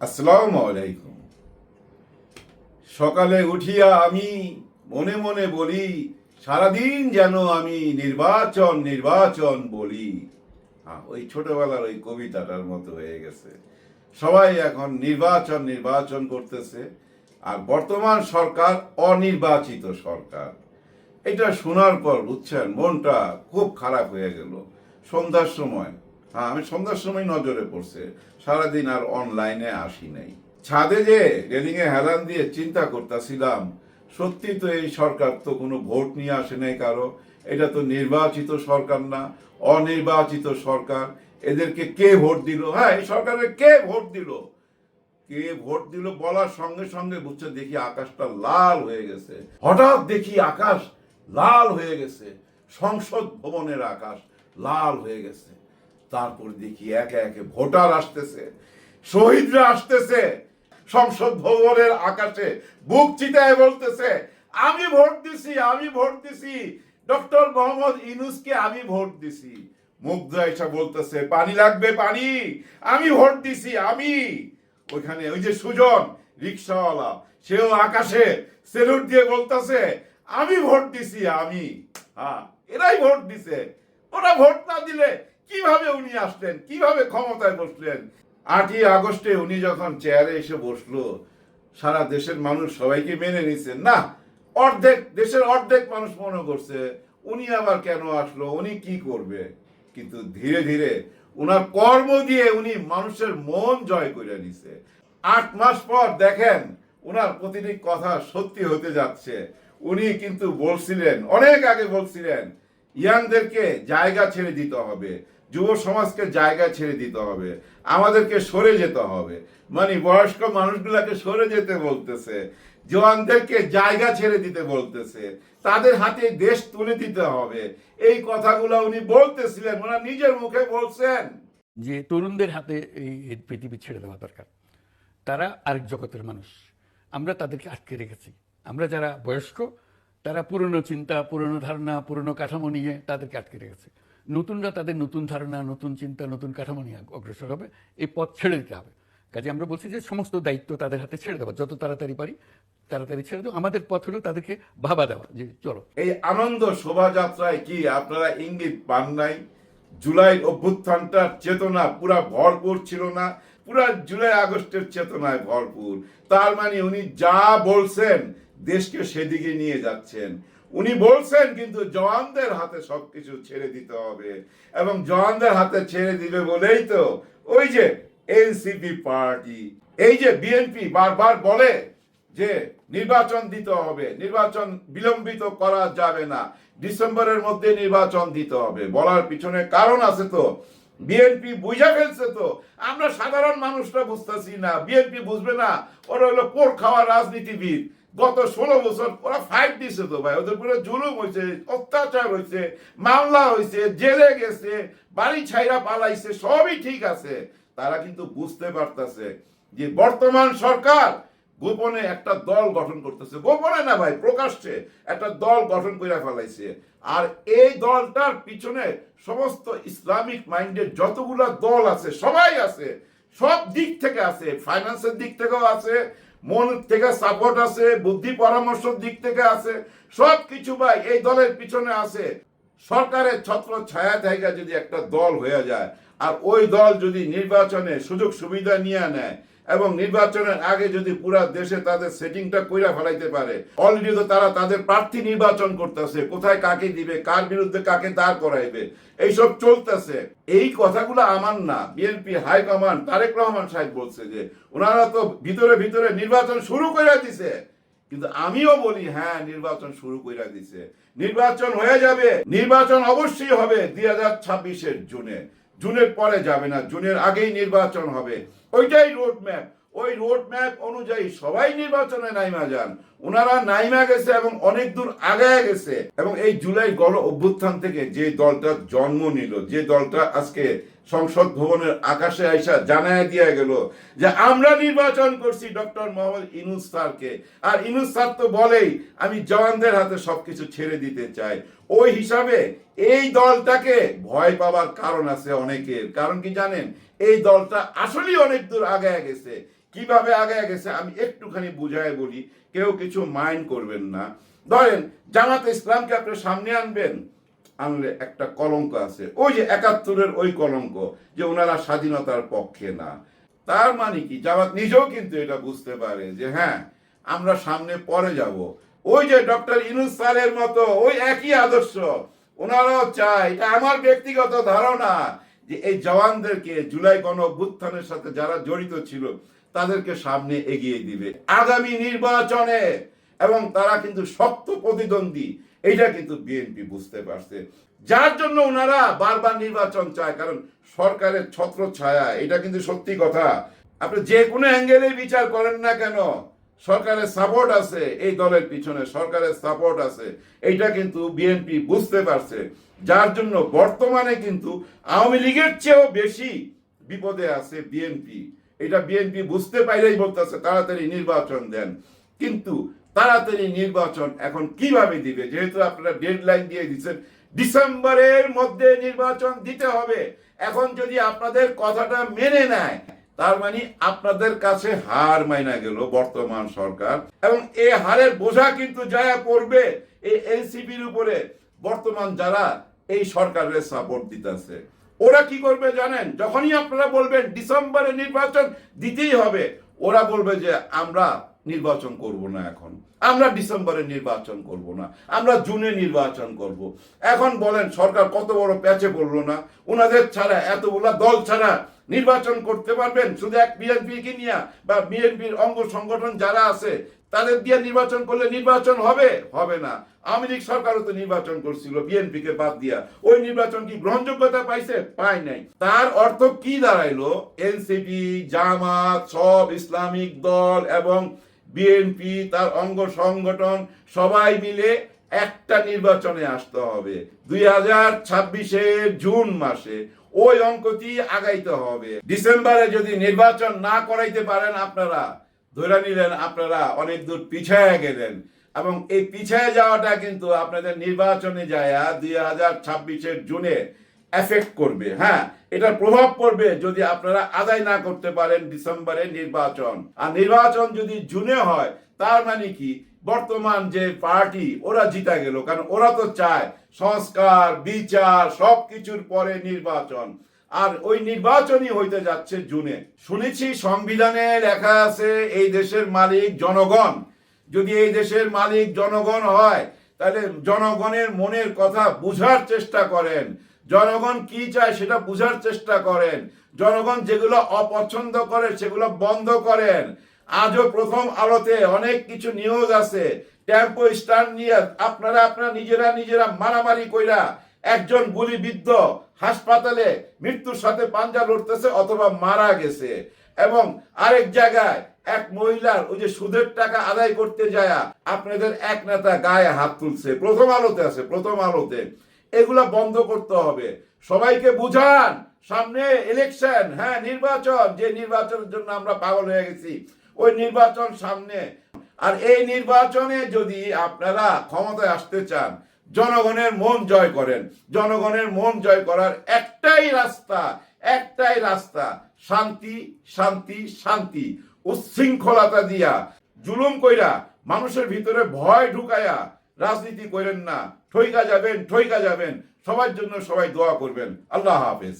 আসসালামু আলাইকুম। সকালে উঠিয়া আমি মনে মনে বলি, সারাদিন যেন আমি নির্বাচন নির্বাচন বলি। ওই ছোটবেলার ওই কবিতাটার মতো হয়ে গেছে। সবাই এখন নির্বাচন নির্বাচন করতেছে, আর বর্তমান সরকার অনির্বাচিত সরকার। এটা শোনার পর, বুঝছেন, মনটা খুব খারাপ হয়ে গেল। সন্ধ্যার সময় হ্যাঁ আমি সন্ধ্যার সময় নজরে পড়ছে। সারাদিন আর অনলাইনে আসি নাই। ছাদে যে রেলিং এ হেলান দিয়ে চিন্তা করতেছিলাম, সত্যি তো এই সরকার তো কোনো ভোট নিয়ে আসে নাই কারও? এটা তো নির্বাচিত সরকার না, অনির্বাচিত সরকার। এদেরকে কে ভোট দিল? হ্যাঁ এই সরকারের কে ভোট দিল? কে ভোট দিল বলার সঙ্গে সঙ্গে বুঝছে, দেখি আকাশটা লাল হয়ে গেছে। হঠাৎ দেখি আকাশ লাল হয়ে গেছে। সংসদ ভবনের আকাশ লাল হয়ে গেছে। তারপর দেখি একে একে ভোটার আসতেছে, শহীদরা আসতেছে, সংসদ ভবনের আকাশে বুক চিতায় বলতেছে, আমি ভোট দিছি, আমি ভোট দিছি, ডক্টর মোহাম্মদ ইনুসকে আমি ভোট দিছি। মুগ্ধ বলতেছে, পানি লাগবে, পানি, আমি ভোট দিছি, আমি। ওইখানে ওই যে সুজন, রিক্সাওয়ালা, সেও আকাশে সেলুট দিয়ে বলতেছে, আমি ভোট দিছি, আমি। হ্যাঁ এরাই ভোট দিছে। ওরা ভোট না দিলে কীভাবে উনি আসলেন? কীভাবে ক্ষমতায় বসলেন? আটই আগস্টে উনি যখন চেয়ারে এসে বসল, সারা দেশের মানুষ সবাইকে মেনে নিছেন না, অর্ধেক, দেশের অর্ধেক মানুষ মনে করছে, উনি আবার কেন আসলো? উনি কি করবে? কিন্তু ধীরে ধীরে উনার কর্ম দিয়ে উনি মানুষের মন জয় করে নিছে। আট মাস পর দেখেন, উনার প্রতিটি কথা সত্যি হতে যাচ্ছে। উনি কিন্তু বলছিলেন, অনেক আগে বলছিলেন, ইয়াংদেরকে জায়গা ছেড়ে দিতে হবে। যুব সমাজকে জায়গা ছেড়ে দিতে হবে, আমাদেরকে সরে যেতে হবে। মানে বয়স্ক মানুষগুলাকে সরে যেতে বলতেছে, জওয়ানদেরকে জায়গা ছেড়ে দিতে বলতেছে, তাদের হাতে দেশ তুলে দিতে হবে। এই কথাগুলো উনি বলতেছিলেন ওনার নিজের মুখে বলছেন। যে তরুণদের হাতে এই পৃথিবী ছেড়ে দেওয়া দরকার। তারা আরেক জগতের মানুষ। আমরা তাদেরকে আটকে রেখেছি। আমরা যারা বয়স্ক, তারা পুরনো চিন্তা, পুরনো ধারণা, পুরনো কাঠামো নিয়ে তাদেরকে আটকে রেখেছে। নতুনরা তাদের নতুন ধারণা, নতুন চিন্তা, নতুন কাঠামো নিয়ে অগ্রসর হবে। এই পথ ছেড়ে দিতে হবে। কাজে আমরা বলছি যে সমস্ত দায়িত্ব তাদের হাতে ছেড়ে দেওয়া। যত তাড়াতাড়ি পারি, তাড়াতাড়ি ছেড়ে দেবো আমাদের পথ হলো তাদেরকে ভাবা দেওয়া। যে চলো। এই আনন্দ শোভাযাত্রায় কি আপনারা ইঙ্গিত পান নাই? জুলাই অভ্যুত্থানটার চেতনা পুরা ভরপুর ছিল না। পুরা জুলাই আগস্টের চেতনায় ভরপুর। তার মানে উনি যা বলছেন, দেশকে সেদিকে নিয়ে যাচ্ছেন। উনি বলছেন কিন্তু জওয়ানদের হাতে সবকিছু ছেড়ে দিতে হবে এবং জওয়ানদের হাতে ছেড়ে দিবে বলেই তো ওই যে এনসিপি পার্টি, এই যে বিএনপি বারবার বলে যে নির্বাচন দিতে হবে, নির্বাচন বিলম্বিত করা যাবে না, ডিসেম্বরের মধ্যে নির্বাচন দিতে হবে বলার পিছনে কারণ আছে তো। বিএনপি বুঝা ফেলছে তো। আমরা সাধারণ মানুষরা বুঝতেছি না, বিএনপি বুঝবে না। ওরা হলো পোর খাওয়া রাজনীতিবিদ। গত ষোলো বছর ওরা ফাইট দিছে তো ভাই। ওদের পুরো জুলুম হয়েছে অত্যাচার হয়েছে মামলা হয়েছে জেলে গেছে, বাড়ি ছাইরা পালাইছে, সবই ঠিক আছে। তারা কিন্তু বুঝতে পারতেছে যে বর্তমান সরকার গোপনে একটা দল গঠন করতেছে। গোপনে না ভাই, প্রকাশ্যে একটা দল গঠন করে ফেলাইছে। আর এই দলটার পিছনে সমস্ত ইসলামিক মাইন্ডের যতগুলা দল আছে, সবাই আছে, সব দিক থেকে আছে, ফাইন্যান্সের দিক থেকেও আছে মন থেকে সাপোর্ট আছে বুদ্ধি পরামর্শ দিক থেকে আছে সব কিছু ভাই এই দলের পিছনে আছে সরকারের ছত্র ছায়া জায়গা যদি একটা দল হয়ে যায়, আর ওই দল যদি নির্বাচনে সুযোগ সুবিধা নিয়ে নেয় এবং নির্বাচনের আগে যদি পুরা দেশে তাদের সেটিংটা কইরা ফেলাইতে পারে অলরেডি তো তারা তাদের প্রার্থী নির্বাচন করতেছে, কোথায় কাকে দিবে, কার বিরুদ্ধে কাকে দাঁড় করাইবে, এইসব চলতেছে। এই কথাগুলো আমার না বিএনপি হাইকমান্ড তারেক রহমান সাহেব বলছে যে ওনারা তো ভিতরে ভিতরে নির্বাচন শুরু করে দিছে। কিন্তু আমিও বলি হ্যাঁ নির্বাচন শুরু করে দিছে। নির্বাচন হয়ে যাবে, নির্বাচন অবশ্যই হবে দুই হাজার ছাব্বিশের জুনে। জুনের পরে যাবে না জুনের আগেই নির্বাচন হবে। ওইটাই রোড ম্যাপ ওই রোড ম্যাপ অনুযায়ী সবাই নির্বাচনে নাইমা যান। ওনারা নাইমা গেছে এবং অনেক দূর আগায় গেছে। এবং এই জুলাই গণ অভ্যুত্থান থেকে যে দলটা জন্ম নিল, যে দলটা আজকে সংসদ ভবনের আকাশে আইসা জানায় দিয়ে গেল যে আমরা নির্বাচন করছি ডক্টর মোহাম্মদ ইনুস স্যারকে। আর ইনুস স্যার তো বলেই, আমি জওয়ানদের হাতে সবকিছু ছেড়ে দিতে চাই। ওই হিসাবে এই দলটাকে ভয় পাবার কারণ আছে অনেকের। কারণ কি জানেন? এই দলটা আসলেই অনেক দূর আগায় গেছে। কীভাবে আগে গেছে, আমি একটুখানি বুঝায় বলি, কেউ কিছু মাইন্ড করবেন না। ধরেন, জামাত ইসলামকে আপনি সামনে আনবেন, আনলে একটা কলঙ্ক আছে। ওই যে একাত্তরের ওই কলঙ্ক, যে ওনারা স্বাধীনতার পক্ষে না। তার মানে কি? জামাত নিজেও কিন্তু এটা বুঝতে পারে যে হ্যাঁ আমরা সামনে পরে যাব। ওই যে ডক্টর ইনুস স্যারের মতো, ওই একই আদর্শ। ওনারাও চায়, এটা আমার ব্যক্তিগত ধারণা, যে এই জওয়ানদেরকে জুলাই গণ অভ্যুত্থানের সাথে যারা জড়িত ছিল তাদেরকে সামনে এগিয়ে দিবে। আগামী নির্বাচনে এবং তারা কিন্তু শক্ত প্রতিদ্বন্দ্বী, এইটা কিন্তু বিএনপি বুঝতে পারছে। যার জন্য ওনারা বারবার নির্বাচন চায়, কারণ সরকারের ছত্র ছায়া এটা কিন্তু সত্যি কথা। আপনি যে কোনো অ্যাঙ্গেলে বিচার করেন না কেন, সরকারের সাপোর্ট আছে, এই দলের পিছনে সরকারের সাপোর্ট আছে, এইটা কিন্তু বিএনপি বুঝতে পারছে। যার জন্য বর্তমানে কিন্তু আওয়ামী লীগের চেয়েও বেশি বিপদে আছে বিএনপি। এটা বিএনপি বুঝতে পাইলেই বলতেছে, তাড়াতাড়ি নির্বাচন দেন। কিন্তু তাড়াতাড়ি নির্বাচন এখন কীভাবে দিবে? যেহেতু আপনারা ডেডলাইন দিয়ে দিচ্ছেন ডিসেম্বরের মধ্যে নির্বাচন দিতে হবে। এখন যদি আপনাদের কথাটা মেনে নেয়, তার মানে আপনাদের কাছে হার মাইনা গেল বর্তমান সরকার। এবং এ হারের বোঝা কিন্তু যায়া পড়বে এই এনসিপির উপরে। বর্তমান যারা এই সরকারের সাপোর্ট দিতেছে। ওরা কি করবে জানেন? যখনই আপনারা বলবেন ডিসেম্বরে নির্বাচন দিতেই হবে, ওরা বলবে যে আমরা নির্বাচন করব না এখন। আমরা ডিসেম্বরে নির্বাচন করব না, আমরা জুনে নির্বাচন করব। এখন বলেন, সরকার কত বড় প্যাচে পড়ল না? ওনাদের ছাড়া এতগুলা দল ছাড়া নির্বাচন করতে পারবেন? শুধু এক বিএনপি কি নিয়ে বা বিএনপির অঙ্গ সংগঠন যারা আছে তাদের দিয়ে নির্বাচন করলে নির্বাচন হবে? হবে না। লীগ সরকারও তো নির্বাচন করছিল বিএনপি কে বাদ দিয়া। ওই নির্বাচন কি গ্রহণযোগ্যতা পাইছে? পায় নাই। তার অর্থ কি দাঁড়াইলো? এনসিপি, জামাত, সব ইসলামিক দল এবং বিএনপি, তার অঙ্গ সংগঠন, সবাই মিলে একটা নির্বাচনে আসতে হবে। দুই হাজার ছাব্বিশের জুন মাসে ওই অঙ্কটি আগাইতে হবে। ডিসেম্বরে যদি নির্বাচন না করাইতে পারেন আপনারা ধরে নিলেন আপনারা অনেক দূর পিছায় গেলেন। এবং এই পিছায় যাওয়াটা কিন্তু আপনাদের নির্বাচনে যায় দুই হাজার ছাব্বিশের জুনে এফেক্ট করবে। হ্যাঁ এটার প্রভাব পড়বে যদি আপনারা আদায় না করতে পারেন ডিসেম্বরে নির্বাচন। আর নির্বাচন যদি জুনে হয়, তার মানে কি? বর্তমান যে পার্টি, ওরা জিতা গেল। কারণ ওরা তো চায় সংস্কার, বিচার সব কিছুর পরে নির্বাচন। আর ওই নির্বাচনই হইতে যাচ্ছে জুনে। শুনেছি সংবিধানে লেখা আছে, এই দেশের মালিক জনগণ। যদি এই দেশের মালিক জনগণ হয়, তাহলে জনগণের মনের কথা বুঝার চেষ্টা করেন। জনগণ কি চায় সেটা বুঝার চেষ্টা করেন। জনগণ যেগুলো অপছন্দ করে সেগুলো বন্ধ করেন। আজও প্রথম আলোতে অনেক কিছু নিউজ আছে। টেম্পো স্ট্যান্ড নিয়ে আপনারা আপনারা নিজেরা নিজেরা মারামারি কইরা একজন গুলিবিদ্ধ হাসপাতালে মৃত্যুর সাথে পাঞ্জা লড়তেছে অথবা মারা গেছে। এবং আরেক জায়গায় এক মহিলার ওই যে সুদের টাকা আদায় করতে যায় আপনাদের এক নেতা গায়ে হাত তুলছে। প্রথম আলোতে আছে, প্রথম আলোতে। এগুলা বন্ধ করতে হবে। সবাইকে বুঝান, সামনে ইলেকশন হ্যাঁ নির্বাচন। যে নির্বাচনের জন্য আমরা পাগল হয়ে গেছি, ওই নির্বাচন সামনে। আর এই নির্বাচনে যদি আপনারা ক্ষমতায় আসতে চান জনগণের মন জয় করেন। জনগণের মন জয় করার একটাই রাস্তা একটাই রাস্তা, শান্তি শান্তি শান্তি। উচ্ছৃঙ্খলতা দিয়া, জুলুম কইরা, মানুষের ভিতরে ভয় ঢুকায়া রাজনীতি করেন না। ঠইকা যাবেন ঠইকা যাবেন। সবার জন্য সবাই দোয়া করবেন। আল্লাহ হাফেজ।